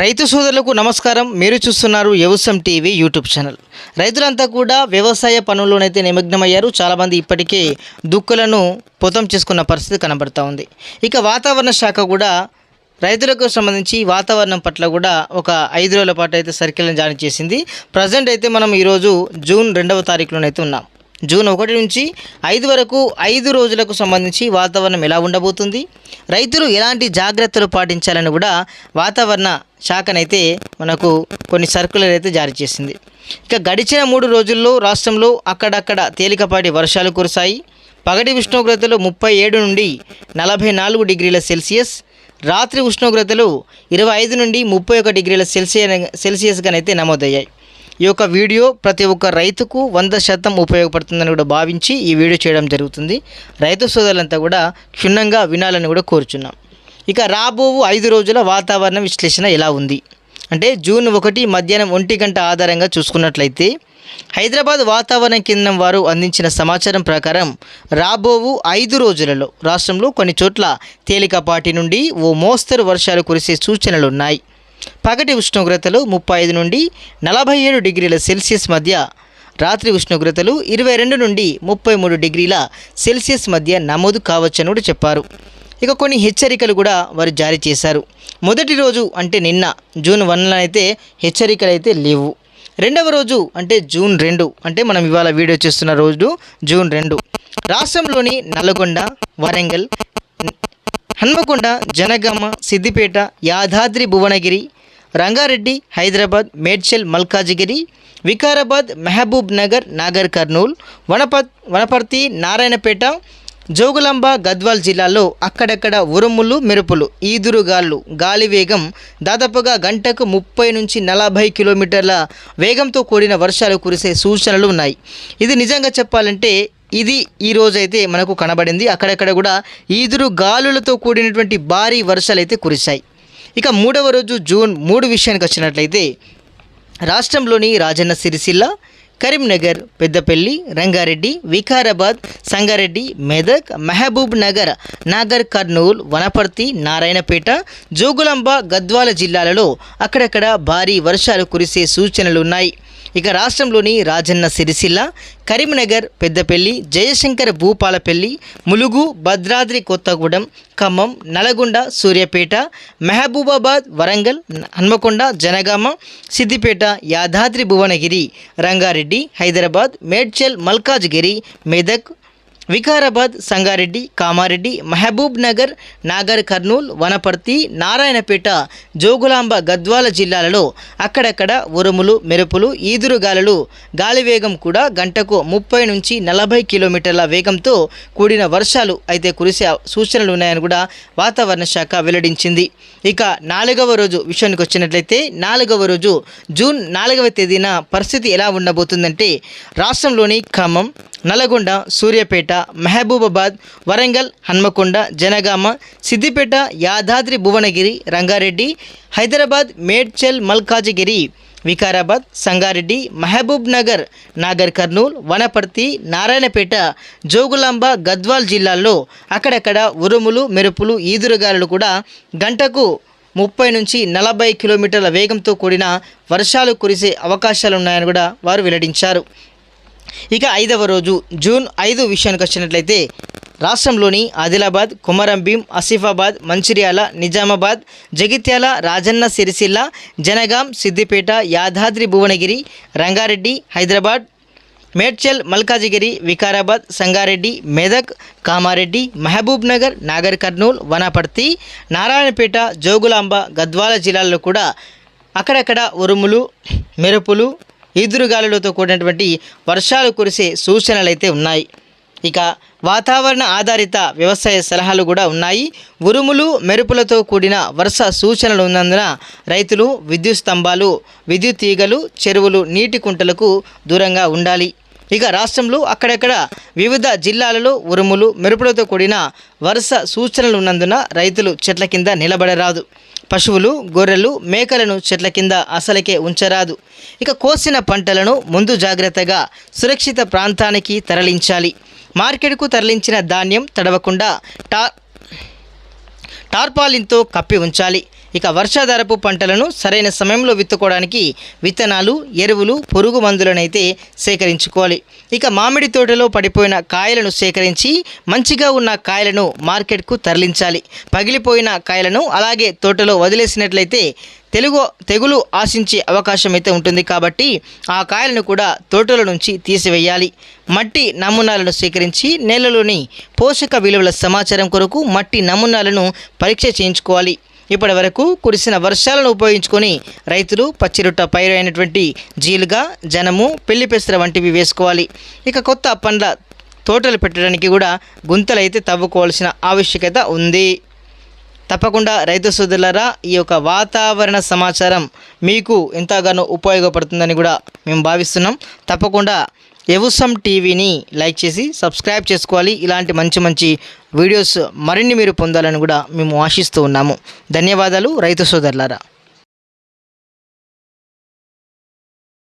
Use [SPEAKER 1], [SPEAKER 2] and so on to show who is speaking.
[SPEAKER 1] రైతు సోదరులకు నమస్కారం. మీరు చూస్తున్నారు వ్యవసాయం టీవీ యూట్యూబ్ ఛానల్. రైతులంతా కూడా వ్యవసాయ పనుల్లోనైతే నిమగ్నమయ్యారు. చాలామంది ఇప్పటికే దుక్కులను పొతం చేసుకున్న పరిస్థితి కనబడుతూ ఉంది. ఇక వాతావరణ శాఖ కూడా రైతులకు సంబంధించి వాతావరణం పట్ల కూడా ఒక ఐదు రోజుల పాటు అయితే సర్కిల్ని జారీ చేసింది. ప్రజెంట్ అయితే మనం ఈరోజు జూన్ రెండవ తారీఖులోనైతే ఉన్నాం. జూన్ ఒకటి నుంచి ఐదు వరకు ఐదు రోజులకు సంబంధించి వాతావరణం ఎలా ఉండబోతుంది? రైతులు ఎలాంటి జాగ్రత్తలు పాటించాలని కూడా వాతావరణ శాఖనైతే మనకు కొన్ని సర్కులర్ అయితే జారీ చేసింది. ఇక గడిచిన మూడు రోజుల్లో రాష్ట్రంలో అక్కడక్కడ తేలికపాటి వర్షాలు కురిశాయి. పగటి ఉష్ణోగ్రతలు ముప్పై ఏడు నుండి నలభై నాలుగు డిగ్రీల సెల్సియస్ రాత్రి ఉష్ణోగ్రతలు ఇరవై ఐదు నుండి ముప్పై ఒక డిగ్రీల సెల్సియస్ సెల్సియస్గానైతే నమోదయ్యాయి. ఈ యొక్క వీడియో ప్రతి ఒక్క రైతుకు వంద శాతం ఉపయోగపడుతుందని కూడా భావించి ఈ వీడియో చేయడం జరుగుతుంది. రైతు సోదరులంతా కూడా క్షుణ్ణంగా వినాలని కూడా కోరుచున్నాం. ఇక రాబో ఐదు రోజుల వాతావరణ విశ్లేషణ ఎలా ఉంది? అంటే జూన్ ఒకటి మధ్యాహ్నం ఒంటి గంట ఆధారంగా చూసుకున్నట్లయితే హైదరాబాద్ వాతావరణ కేంద్రం వారు అందించిన సమాచారం ప్రకారం రాబోవు ఐదు రోజులలో రాష్ట్రంలో కొన్ని చోట్ల తేలికపాటి నుండి ఓ మోస్తరు వర్షాలు కురిసే సూచనలు ఉన్నాయి. పగటి ఉష్ణోగ్రతలు ముప్పై ఐదు నుండి నలభై ఏడు డిగ్రీల సెల్సియస్ మధ్య రాత్రి ఉష్ణోగ్రతలు ఇరవై రెండు నుండి ముప్పై మూడు డిగ్రీల సెల్సియస్ మధ్య నమోదు కావచ్చని కూడా చెప్పారు. ఇక కొన్ని హెచ్చరికలు కూడా వారు జారీ చేశారు. మొదటి రోజు అంటే నిన్న జూన్ వన్లో అయితే హెచ్చరికలు అయితే లేవు. రెండవ రోజు అంటే జూన్ రెండు అంటే మనం ఇవాళ వీడియో చేస్తున్న రోజు జూన్ రెండు. రాష్ట్రంలోని నల్గొండ వరంగల్ హన్మకొండ జనగామ సిద్దిపేట యాదాద్రి భువనగిరి రంగారెడ్డి హైదరాబాద్ మేడ్చల్ మల్కాజిగిరి వికారాబాద్ మహబూబ్ నగర్ నాగర్ కర్నూల్ వనపత్ వనపర్తి నారాయణపేట జోగులాంబ గద్వాల్ జిల్లాలో అక్కడక్కడ ఉరుములు మెరుపులు ఈదురుగాళ్ళు గాలి వేగం దాదాపుగా గంటకు ముప్పై నుంచి నలభై కిలోమీటర్ల వేగంతో కూడిన వర్షాలు కురిసే సూచనలు ఉన్నాయి. ఇది నిజంగా చెప్పాలంటే ఇది ఈ రోజైతే మనకు కనబడింది. అక్కడక్కడ కూడా ఈదురు గాలులతో కూడినటువంటి భారీ వర్షాలు అయితే కురిశాయి. ఇక మూడవ రోజు జూన్ మూడు విషయానికి వచ్చినట్లయితే రాష్ట్రంలోని రాజన్న సిరిసిల్ల కరీంనగర్ పెద్దపల్లి రంగారెడ్డి వికారాబాద్ సంగారెడ్డి మెదక్ మహబూబ్ నగర్ నాగర్ కర్నూల్ వనపర్తి నారాయణపేట జోగులాంబ గద్వాల జిల్లాలలో అక్కడక్కడ భారీ వర్షాలు కురిసే సూచనలు ఉన్నాయి ఇక రాష్ట్రంలోని రాజన్న సిరిసిల్ల కరీంనగర్ పెద్దపల్లి జయశంకర్ భూపాలపల్లి ములుగు భద్రాద్రి కొత్తగూడెం ఖమ్మం నల్గొండ సూర్యాపేట మహబూబాబాద్ వరంగల్ హన్మకొండ జనగామ సిద్దిపేట యాదాద్రి భువనగిరి రంగారెడ్డి హైదరాబాద్ మేడ్చల్ మల్కాజ్గిరి మెదక్ వికారాబాద్ సంగారెడ్డి కామారెడ్డి మహబూబ్ నగర్ నాగర్ కర్నూల్ వనపర్తి నారాయణపేట జోగులాంబ గద్వాల జిల్లాలలో అక్కడక్కడ ఉరుములు మెరుపులు ఈదురుగాలులు గాలి వేగం కూడా గంటకు ముప్పై నుంచి నలభై కిలోమీటర్ల వేగంతో కూడిన వర్షాలు అయితే కురిసే సూచనలు ఉన్నాయని కూడా వాతావరణ శాఖ వెల్లడించింది. ఇక నాలుగవ రోజు విషయానికి వచ్చినట్లయితే నాలుగవ రోజు జూన్ నాలుగవ తేదీన పరిస్థితి ఎలా ఉండబోతుందంటే రాష్ట్రంలోని ఖమ్మం నల్గొండ సూర్యాపేట మహబూబాబాద్ వరంగల్ హన్మకొండ జనగామ సిద్దిపేట యాదాద్రి భువనగిరి రంగారెడ్డి హైదరాబాద్ మేడ్చల్ మల్కాజిగిరి వికారాబాద్ సంగారెడ్డి మహబూబ్ నగర్ నాగర్ కర్నూల్ వనపర్తి నారాయణపేట జోగులాంబ గద్వాల్ జిల్లాల్లో అక్కడక్కడ ఉరుములు మెరుపులు ఈదురుగాలులు కూడా గంటకు ముప్పై నుంచి నలభై కిలోమీటర్ల వేగంతో కూడిన వర్షాలు కురిసే అవకాశాలు ఉన్నాయని కూడా వారు వెల్లడించారు. ఇక ఐదవ రోజు జూన్ ఐదు విషయానికి వచ్చినట్లయితే రాష్ట్రంలోని ఆదిలాబాద్ కుమరంభీం ఆసిఫాబాద్ మంచిర్యాల నిజామాబాద్ జగిత్యాల రాజన్న సిరిసిల్ల జనగాం సిద్దిపేట యాదాద్రి భువనగిరి రంగారెడ్డి హైదరాబాద్ మేడ్చల్ మల్కాజిగిరి వికారాబాద్ సంగారెడ్డి మెదక్ కామారెడ్డి మహబూబ్ నగర్ నాగర్ కర్నూల్ వనపర్తి నారాయణపేట జోగులాంబ గద్వాల జిల్లాల్లో కూడా అక్కడక్కడ ఉరుములు మెరుపులు ఈదురుగాలులతో కూడినటువంటి వర్షాలు కురిసే సూచనలు అయితే ఉన్నాయి. ఇక వాతావరణ ఆధారిత వ్యవసాయ సలహాలు కూడా ఉన్నాయి. ఉరుములు మెరుపులతో కూడిన వర్ష సూచనలు ఉన్నందున రైతులు విద్యుత్ స్తంభాలు విద్యుత్ తీగలు చెరువులు నీటి కుంటలకు దూరంగా ఉండాలి. ఇక రాష్ట్రంలో అక్కడక్కడ వివిధ జిల్లాలలో ఉరుములు మెరుపులతో కూడిన వరుస సూచనలు ఉన్నందున రైతులు చెట్ల కింద నిలబడరాదు. పశువులు గొర్రెలు మేకలను చెట్ల కింద అసలకే ఉంచరాదు. ఇక కోసిన పంటలను ముందు జాగ్రత్తగా సురక్షిత ప్రాంతానికి తరలించాలి. మార్కెట్కు తరలించిన ధాన్యం తడవకుండా టా టార్పాలిన్తో కప్పి ఉంచాలి. ఇక వర్షాధారపు పంటలను సరైన సమయంలో విత్తుకోవడానికి విత్తనాలు ఎరువులు పురుగు మందులనైతే సేకరించుకోవాలి. ఇక మామిడి తోటలో పడిపోయిన కాయలను సేకరించి మంచిగా ఉన్న కాయలను మార్కెట్కు తరలించాలి. పగిలిపోయిన కాయలను అలాగే తోటలో వదిలేసినట్లయితే తెలుగు తెగులు ఆశించే అవకాశం అయితే ఉంటుంది కాబట్టి ఆ కాయలను కూడా తోటల నుంచి తీసివేయాలి. మట్టి నమూనాలను సేకరించి నేలలోని పోషక విలువల సమాచారం కొరకు మట్టి నమూనాలను పరీక్ష చేయించుకోవాలి. ఇప్పటి వరకు కురిసిన వర్షాలను ఉపయోగించుకొని రైతులు పచ్చిరొట్ట పైరు అయినటువంటి జీలుగా జనము పెళ్ళి పెసర వంటివి వేసుకోవాలి. ఇక కొత్త పండ్ల తోటలు పెట్టడానికి కూడా గుంతలు అయితే తవ్వుకోవాల్సిన ఆవశ్యకత ఉంది. తప్పకుండా రైతు సోదరులరా ఈ యొక్క వాతావరణ సమాచారం మీకు ఎంతగానో ఉపయోగపడుతుందని కూడా మేము భావిస్తున్నాం. తప్పకుండా ఎవుసం టీవీని లైక్ చేసి సబ్స్క్రైబ్ చేసుకోవాలి. ఇలాంటి మంచి మంచి వీడియోస్ మరిన్ని మీరు పొందాలని కూడా మేము ఆశిస్తూ ఉన్నాము. ధన్యవాదాలు రైతు సోదరులారా.